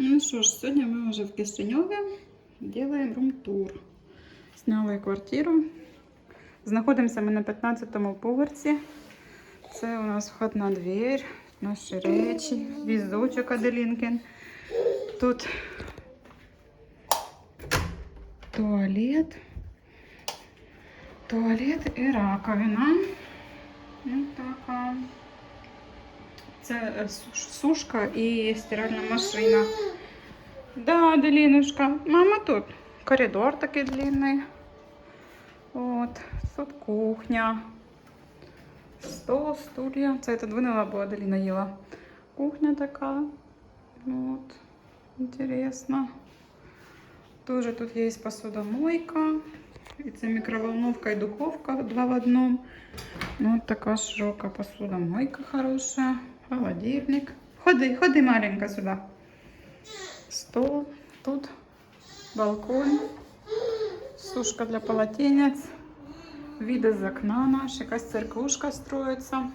що ж, сьогодні ми вже в Кишиньові робимо рум-тур. Зняли квартиру. Знаходимося ми на 15-му поверсі. Це у нас входна двір, наші речі, візочок Аделінкин. Тут туалет. Туалет і раковина. Ну, така. Це е, суш- сушка і стиральна машина. Да, Аделінушка. Мама тут. Коридор такий длинний. От. Тут кухня. Стол, стулья. Це я тут винила, бо Аделіна їла. Кухня така. От. Інтересно. Тоже тут є посудомойка. І це мікроволновка і духовка два в одному. Ну, от така широка посудомойка хорошая. Холодильник. Ходи, ходи, маленька, сюди. Стол. Тут балкон. Сушка для полотенец. Виды з окна наш. Якась церквушка строїться.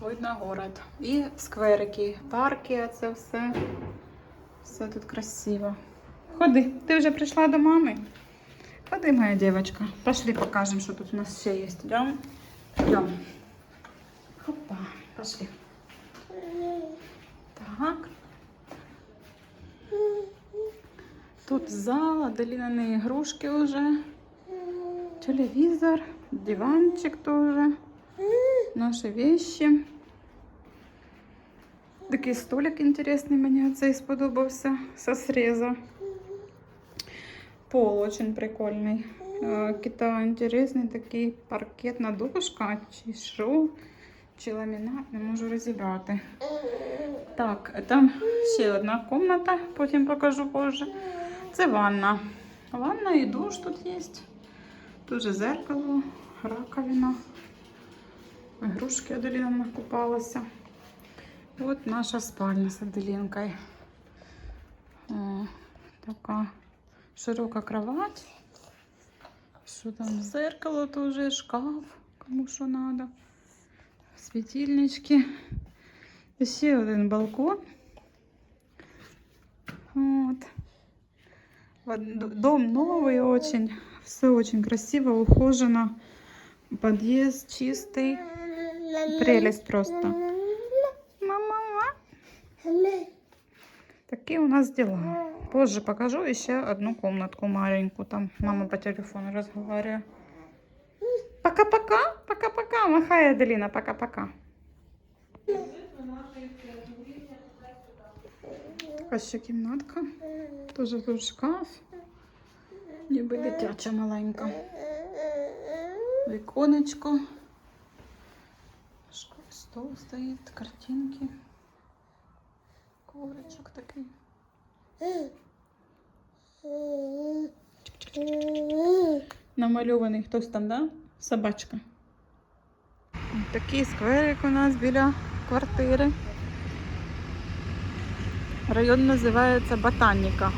Видно город. І скверики, парки, а це все. Все тут красиво. Ходи, ти вже прийшла до мами? Ходи, моя девочка. Пошли покажем, что тут у нас все есть. Идем? Идем. Хопа, пошли. Так. Тут зал, Аделінані ігрушки уже. Телевизор, диванчик тоже. Наши вещи. Такий столик інтересний мені цей сподобався со среза. Пол очень прикольний. Е, Китай інтересний такий паркетна дошка, чи що, чи ламінат, не можу розібрати. Так, там ще одна кімната, потім покажу позже. Це ванна. Ванна і душ тут є. Тут же зеркало, раковина. Ігрушки Аделіна накупалася. От наша спальня з Аделінкою. О, така широка кровать. Що там? Зеркало тоже, шкаф, кому що надо. Светильнички. Ще один балкон. Вот. Дом новый очень. Все очень красиво, ухожено. Подъезд чистый. Прелесть просто. Мама. Такие у нас дела. Позже покажу еще одну комнатку маленькую. Там мама по телефону разговаривает. Пока-пока. Пока-пока. Махай, Аделина. Пока-пока. Така ще кімнатка. Тоже тут шкаф. Ніби дитяча маленька. Віконечко. Шкаф, Стол стоїть, картинки. Ковричок такий. Намальований хтось там, да? Собачка. Такий скверик у нас біля квартири. Район називається Ботаніка.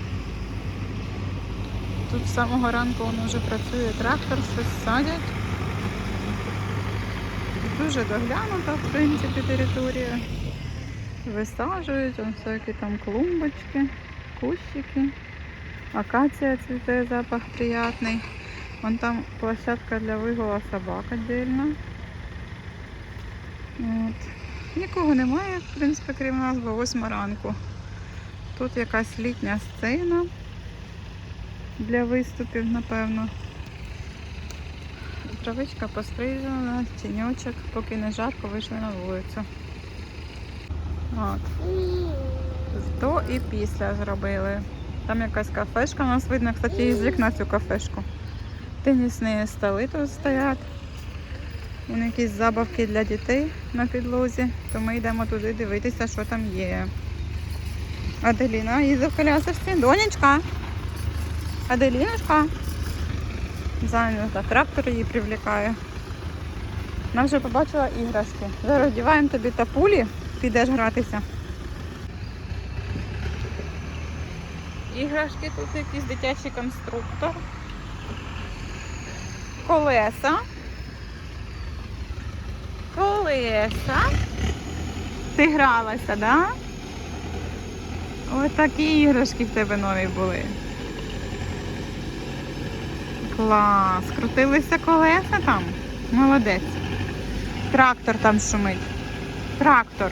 Тут з самого ранку він вже працює трактор, щось садять. Дуже доглянута, в принципі, територія. Висаджують всякі там клумбочки, кущики. Акація цвіте, запах приятний. Вон там площадка для вигула собак отдельно. От. Нікого немає, в принципі, крім нас, бо 8 ранку. Тут якась літня сцена для виступів, напевно. Травичка пострижена, тіньочок, поки не жарко, вийшли на вулицю. От. До і після зробили. Там якась кафешка, у нас видно, кстати, із вікна цю кафешку. Тенісні столи тут стоять. Вон якісь забавки для дітей на підлозі, то ми йдемо туди дивитися, що там є. Аделіна їде в колясочці. Донечка. Аделіночка. Зайнята. Трактор її привлікає. Вона вже побачила іграшки. Зараз вдіваємо тобі тапулі, підеш гратися. Іграшки тут якийсь дитячий конструктор. Колеса. Колеса. Ти гралася? Да? Ось такі іграшки в тебе нові були. Клас. Крутилися колеса там. Молодець. Трактор там шумить. Трактор.